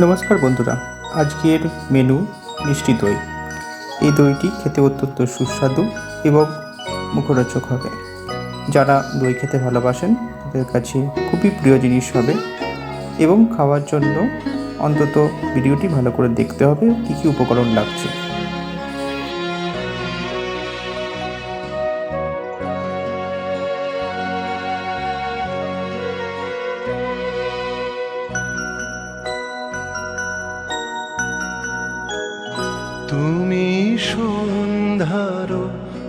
নমস্কার বন্ধুরা, আজকের মেনু মিষ্টি দই। এই দইটি খেতে অত্যন্ত সুস্বাদু এবং মুখরোচক হবে। যারা দই খেতে ভালোবাসেন, তাদের কাছে খুবই প্রিয় জিনিস হবে এবং খাওয়ার জন্য অন্তত ভিডিওটি ভালো করে দেখতে হবে, কী কী উপকরণ লাগছে। তুমি সন্ধ্যার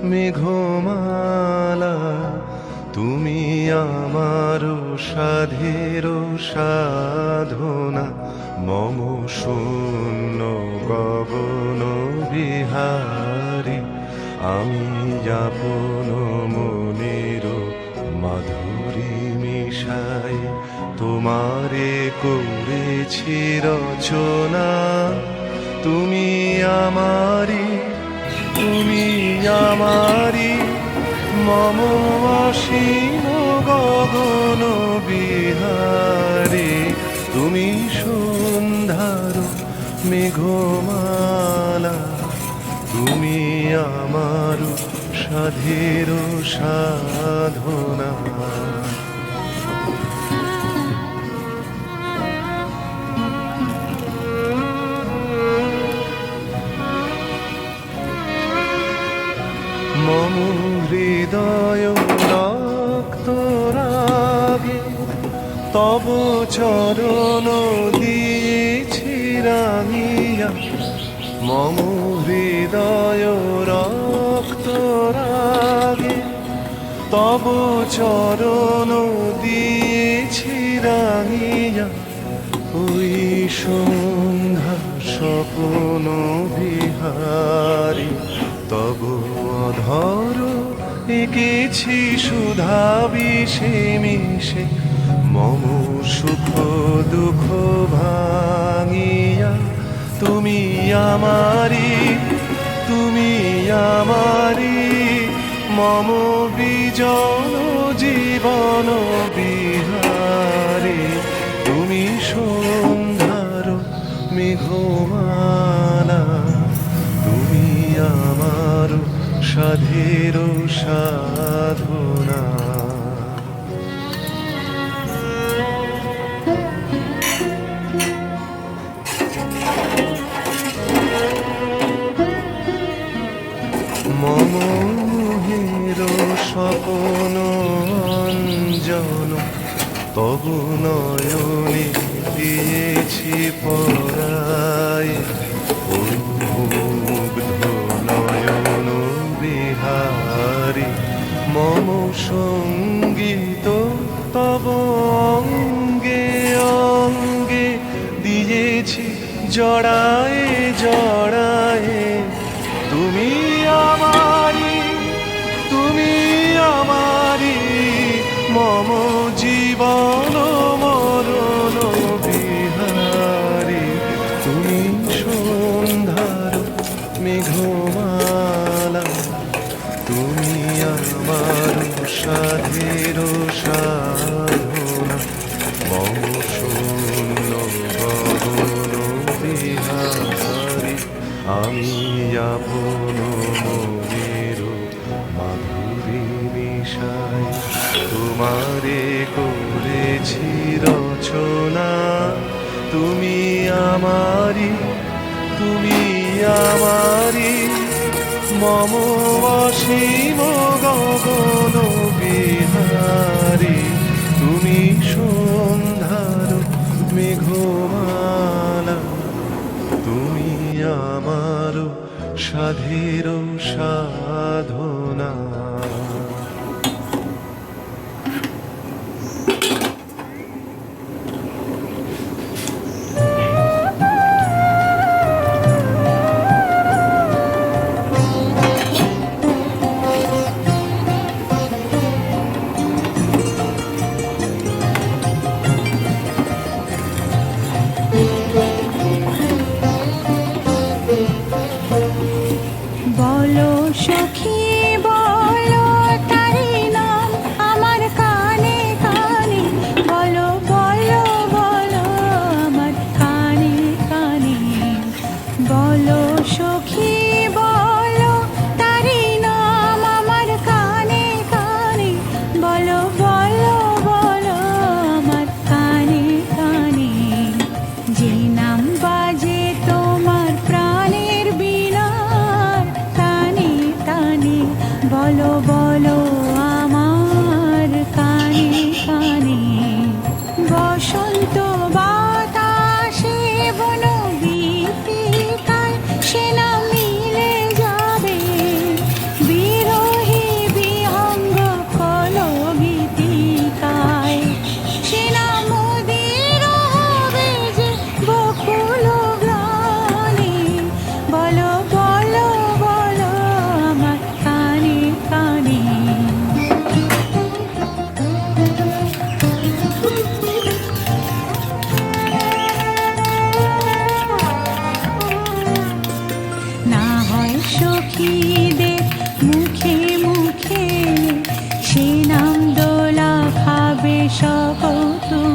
মেঘমালা, তুমি আমার সাধের সাধনা, মম শূন্য গগন বিহারী, আমি যাপন মনের মাধুরী মিশাই, তোমারে করেছি রচনা। তুমি আমারি তুমি আমারি, মম অসীম গগন বিহারে। তুমি সন্ধ্যার মেঘমালা, তুমি আমার সাধের সাধনা। তব চরণ দিয়েছি রাঙিয়া মম হৃদয় রক্ত রাগে। তব চরণ দিয়েছি রাঙিয়া ওই সন্ধ্যা স্বপ্ন বিহারী। তব অধর এঁকেছি সুধা বিষে মিশে। মম সুখ দুঃখ ভাঙিয়া তুমি আমারি তুমি আমারি মম বিজন জীবন বিহারে। তুমি সন্ধ্যার মেঘমালা, তুমি আমার সাধের সাধনা তবু নয়নে দিয়েছি পরায় নয়ন বিহারী মম সংগীত তব অঙ্গে অঙ্গে দিয়েছি জড়ায় জড়ায়। জীবন মরণ বিহারী, তুমি সন্ধ্যার মেঘমালা, তুমি আমার সাধের আমি আপন মনের মাধুরী মিশাই তোমারে করেছি রচনা। তুমি আমারি তুমি আমারি মম অসীম গগন বিহারী। তুমি সন্ধ্যার মেঘমালা। তুমি আমার সাধের সাধনা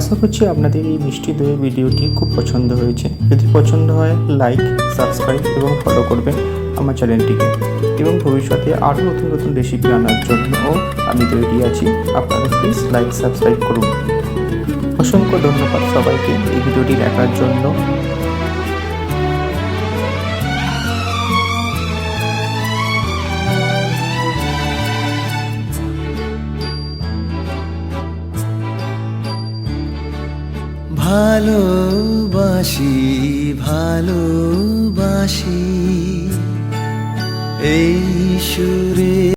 আশা করছি আপনাদের এই মিষ্টি দইয়ের ভিডিওটি খুব পছন্দ হয়েছে। যদি পছন্দ হয় লাইক সাবস্ক্রাইব এবং ফলো করবেন আমার চ্যানেলটিকে। এবং ভবিষ্যতে আরও নতুন নতুন রেসিপি আনার জন্য আমি তৈরি আছি। আপনারা প্লিজ লাইক সাবস্ক্রাইব করুন। অসংখ্য ধন্যবাদ সবাইকে এই ভিডিওটি দেখার জন্য। ভালোবাসি ভালোবাসি। এই সুরে